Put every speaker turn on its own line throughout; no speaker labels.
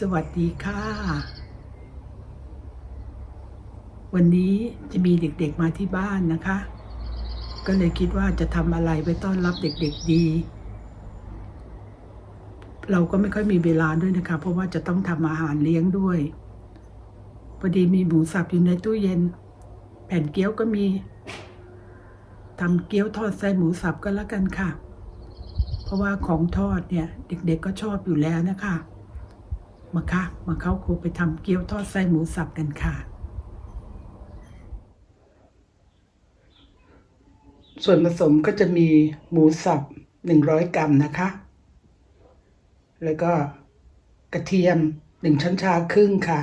สวัสดีค่ะ วันนี้จะมีเด็กๆมาที่บ้านนะคะ ก็เลยคิดว่าจะทำอะไรไปต้อนรับเด็กๆดี เราก็ไม่ค่อยมีเวลาด้วยนะคะ เพราะว่าจะต้องทำอาหารเลี้ยงด้วยพอดีมีหมูสับอยู่ในตู้เย็น แผ่นเกี๊ยวก็มีทำเกี๊ยวทอดไส้หมูสับก็แล้วกันค่ะ เพราะว่าของทอดเนี่ย เด็กๆก็ชอบอยู่แล้วนะคะ มาค่ะ มาเข้าครัวไปทำเกี๊ยวทอดไส้หมูสับกันค่ะ ส่วนผสมก็จะมีหมูสับหนึ่งร้อยกรัมนะคะ แล้วก็กระเทียมหนึ่งช้อนชาครึ่งค่ะ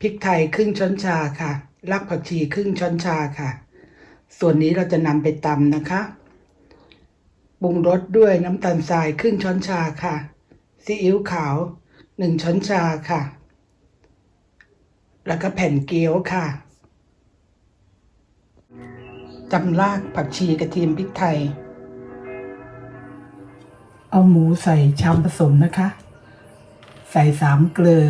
พริกไทยครึ่งช้อนชาค่ะ รากผักชีครึ่งช้อนชาค่ะ ส่วนนี้เราจะนำไปตำนะคะปรุงรสด้วยน้ำตาลทรายครึ่งช้อนชาค่ะซีอิ๊วขาว หนึ่งช้อนชาค่ะ แล้วก็แผ่นเกี๊ยวค่ะตำรากผักชีกระเทียมพริกไทย เอาหมูใส่ชามผสมนะคะ ใส่สามเกลือ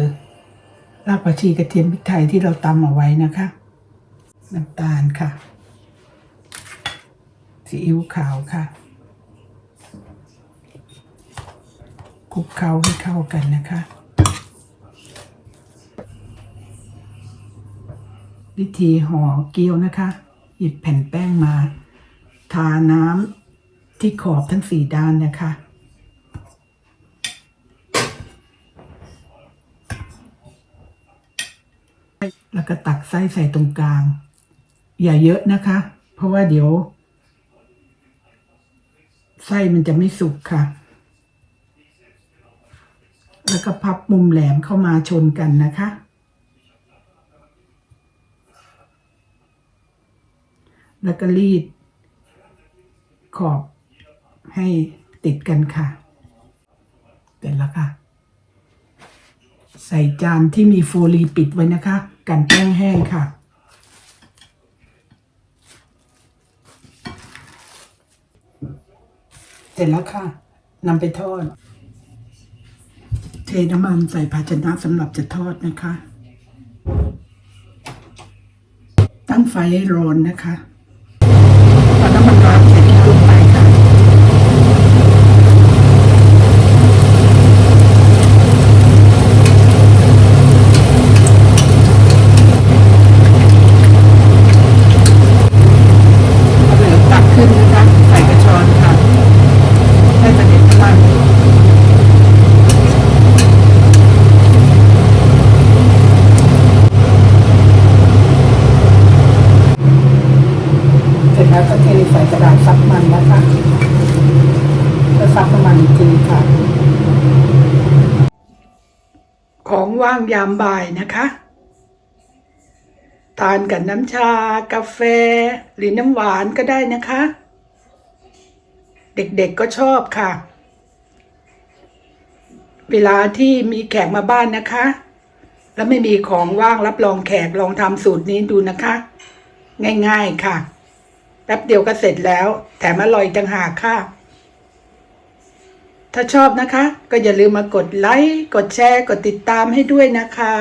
รากผักชีกระเทียมพริกไทยที่เราตำเอาไว้นะคะ น้ำตาลค่ะ ซีอิ๊วขาวค่ะ ลุกเคล้าให้เข้ากันนะคะวิธีห่อเกี๊ยวนะคะหยิบแผ่นแป้งมา ทาน้ำที่ขอบทั้งสี่ด้านนะคะ แล้วก็ตักไส้ใส่ตรงกลาง อย่าเยอะนะคะ เพราะว่าเดี๋ยว ไส้มันจะไม่สุกค่ะ แล้วก็พับมุมแหลมเข้ามาชนกันนะคะ แล้วก็รีด ขอบให้ติดกันค่ะเสร็จแล้วค่ะ ใส่จานที่มีโฟลีปิดไว้นะคะ กันแป้งแห้งค่ะเสร็จแล้วค่ะนำไปทอด เทน้ำมันใส่ภาชนะสำหรับจะทอดนะคะ ตั้งไฟให้ร้อนนะคะพอน้ำมันร้อนใส่พริกลงไปค่ะ เอาเหลืองตักขึ้นนะคะ ใส่กระชอนค่ะ ให้มันเห็นน้ำมัน เสร็จแล้วก็เทใส่กระดาษซับมันนะคะ แล้วซับน้ำมันอีกทีค่ะ ของว่างยามบ่ายนะคะ ทานกับน้ำชา กาแฟ หรือน้ำหวานก็ได้นะคะ เด็กๆก็ชอบค่ะ เวลาที่มีแขกมาบ้านนะคะ แล้วไม่มีของว่างรับรองแขกลองทำสูตรนี้ดูนะคะ ง่ายๆค่ะแป๊บเดียวก็เสร็จแล้ว แถมอร่อยจังหากค่ะ ถ้าชอบนะคะ ก็อย่าลืมมากดไลค์ กดแชร์ กดติดตามให้ด้วยนะคะ